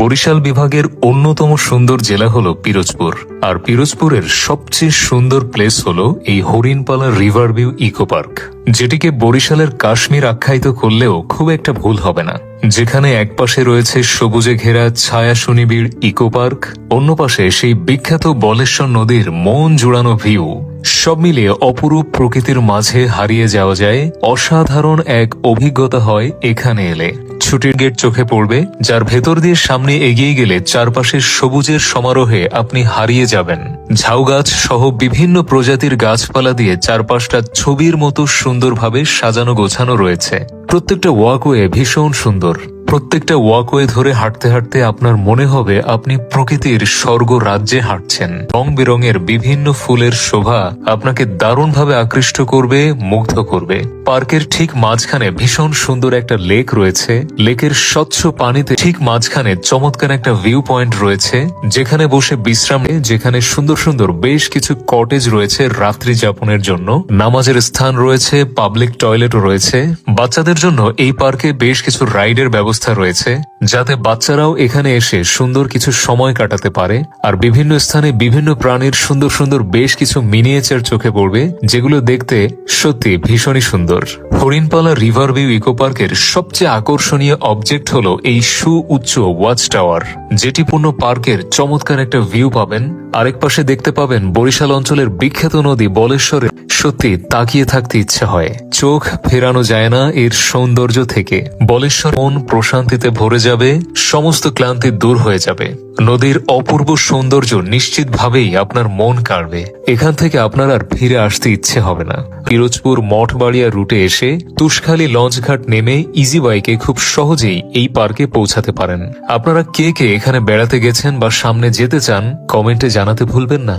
বরিশাল বিভাগের অন্যতম সুন্দর জেলা হলো পিরোজপুর। আর পিরোজপুরের সবচেয়ে সুন্দর প্লেস হল এই Harinpala river view eco park, যেটিকে বরিশালের কাশ্মীর আখ্যায়িত করলেও খুব একটা ভুল হবে না। যেখানে একপাশে রয়েছে সবুজে ঘেরা ছায়া সুনিবিড় ইকো পার্ক, অন্য পাশে সেই বিখ্যাত বলেশ্বর নদীর মন জুড়ানো ভিউ। সব মিলিয়ে অপরূপ প্রকৃতির মাঝে হারিয়ে যাওয়া যায়, অসাধারণ এক অভিজ্ঞতা হয় এখানে এলে। ছুটির গেট চোখে পড়বে, যার ভেতর দিয়ে সামনে এগিয়ে গেলে চারপাশের সবুজের সমারোহে আপনি হারিয়ে যাবেন। ঝাউ গাছ সহ বিভিন্ন প্রজাতির গাছপালা দিয়ে চারপাশটা ছবির মতো সুন্দরভাবে সাজানো গোছানো রয়েছে। প্রত্যেকটা ওয়াকওয়ে ভীষণ সুন্দর। প্রত্যেকটা ওয়াকওয়ে ধরে হাঁটতে হাঁটতে আপনার মনে হবে আপনি প্রকৃতির স্বর্গ রাজ্যে হাঁটছেন। রং বেরঙের বিভিন্ন ফুলের শোভা আপনাকে দারুণভাবে আকৃষ্ট করবে, মুগ্ধ করবে। পার্কের ঠিক মাঝখানে ভীষণ সুন্দর একটা লেক রয়েছে। লেকের স্বচ্ছ পানিতে ঠিক মাঝখানে চমৎকার একটা ভিউ পয়েন্ট রয়েছে, যেখানে বসে বিশ্রাম যেখানে সুন্দর সুন্দর বেশ কিছু কটেজ রয়েছে রাত্রি যাপনের জন্য। নামাজের স্থান রয়েছে পাবলিক টয়লেটও রয়েছে। বাচ্চাদের জন্য এই পার্কে বেশ কিছু রাইডের ব্যবস্থা রয়েছে যাতে বাচ্চারাও এখানে এসে সুন্দর কিছু সময় কাটাতে পারে আর বিভিন্ন স্থানে বিভিন্ন প্রাণীর সুন্দর সুন্দর বেশ কিছু মিনিয়েচার চোখে পড়বে, যেগুলো দেখতে সত্যি ভীষণই সুন্দর। হরিণপালা রিভার ভিউ ইকো পার্কের সবচেয়ে আকর্ষণীয় অবজেক্ট হলো এই সু উচ্চ ওয়াচ টাওয়ার, যেটি পূর্ণ পার্কের চমৎকার একটা ভিউ পাবেন। আরেক পাশে দেখতে পাবেন বরিশাল অঞ্চলের বিখ্যাত নদী বলেশ্বরে সত্যি তাকিয়ে থাকতে ইচ্ছে হয়। চোখ ফেরানো যায় না এর সৌন্দর্য থেকে। বলেশ্বর মন প্রশান্তিতে ভরে যাবে, সমস্ত ক্লান্তি দূর হয়ে যাবে। নদীর অপূর্ব সৌন্দর্য নিশ্চিতভাবেই আপনার মন কাড়বে। এখান থেকে আপনার আর ফিরে আসতে ইচ্ছে হবে না। পিরোজপুর মঠবাড়িয়া রুটে এসে তুষখালী লঞ্চঘাট নেমে ইজি বাইকে খুব সহজেই এই পার্কে পৌঁছাতে পারেন। আপনারা কে কে এখানে বেড়াতে গেছেন বা সামনে যেতে চান, কমেন্টে জানাতে ভুলবেন না।